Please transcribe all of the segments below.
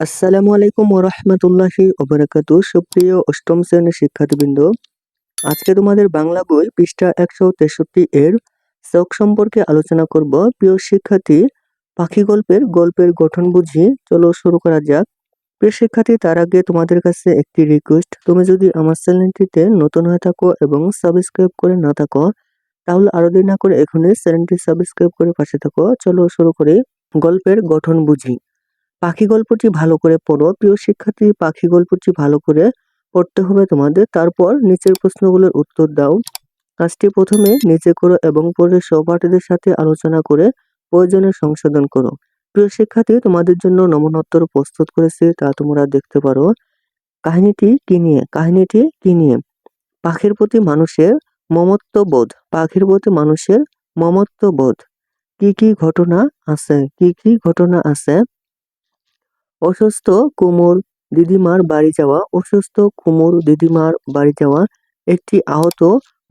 আসসালামু আলাইকুম ওরহমতুল্লাহি ওবরাকাত সুপ্রিয় অষ্টম শ্রেণির শিক্ষার্থীবৃন্দ, আজকে তোমাদের বাংলা বই পৃষ্ঠা একশো তেষট্টি এর শখ সম্পর্কে আলোচনা করব। প্রিয় শিক্ষার্থী, পাখি গল্পের গল্পের গঠন বুঝি। চলো শুরু করা যাক। প্রিয় শিক্ষার্থী, তার আগে তোমাদের কাছে একটি রিকোয়েস্ট তুমি যদি আমার চ্যানেলটিতে নতুন হয়ে থাকো এবং সাবস্ক্রাইব করে না থাকো, তাহলে আরও দেরি না করে এখনই চ্যানেলটি সাবস্ক্রাইব করে পাশে থাকো। চলো শুরু করি। গল্পের গঠন বুঝি। পাখি গল্পটি ভালো করে পড়ো। প্রিয় শিক্ষার্থী, পাখি গল্পটি ভালো করে পড়তে হবে তোমাদের। তারপর নিচের প্রশ্নগুলোর উত্তর দাও। কাজটি প্রথমে নিচে করো এবং পরে সহপাঠীদের সাথে আলোচনা করে প্রয়োজনে সংশোধন করো। প্রিয় শিক্ষার্থী, তোমাদের জন্য নমনোত্তর প্রস্তুত করেছি, তা তোমরা দেখতে পারো। কাহিনীটি কি নিয়ে? কাহিনীটি কি নিয়ে? পাখির প্রতি মানুষের মমত্ববোধ পাখির প্রতি মানুষের মমত্ববোধ কি কি ঘটনা আছে? কি কি ঘটনা আছে? অসুস্থ কুমোর দিদিমার বাড়ি যাওয়া, অসুস্থ কুমোর দিদিমার বাড়ি যাওয়া একটি আহত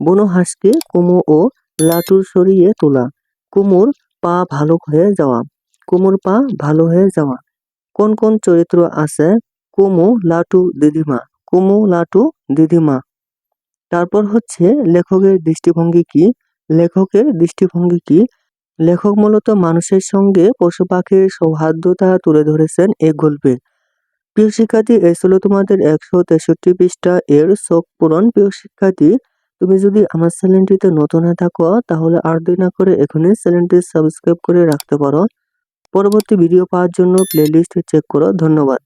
বুনো হাঁসকে কুমু ও লাটুর সরিয়ে তোলা। কুমুর পা ভালো হয়ে যাওয়া। কুমুর পা ভালো হয়ে যাওয়া। কোন কোন চরিত্র আছে? কুমু, লাটু, দিদিমা। কুমু, লাটু, দিদিমা। তারপর হচ্ছে লেখকের দৃষ্টিভঙ্গি কি? লেখকের দৃষ্টিভঙ্গি কি? লেখক মূলত মানুষের সঙ্গে পশু পাখির সৌহার্দ্যতা তুলে ধরেছেন এ গল্পে। প্রিয় শিক্ষার্থী, এই ছিল তোমাদের একশো তেষট্টি পৃষ্ঠা এর শোক পূরণ। প্রিয় শিক্ষার্থী, তুমি যদি আমার চ্যানেলটিতে নতুন হয়ে থাকো, তাহলে আর দেরি না করে এখনই চ্যানেলটি সাবস্ক্রাইব করে রাখতে পারো। পরবর্তী ভিডিও পাওয়ার জন্য প্লেলিস্ট চেক করো। ধন্যবাদ।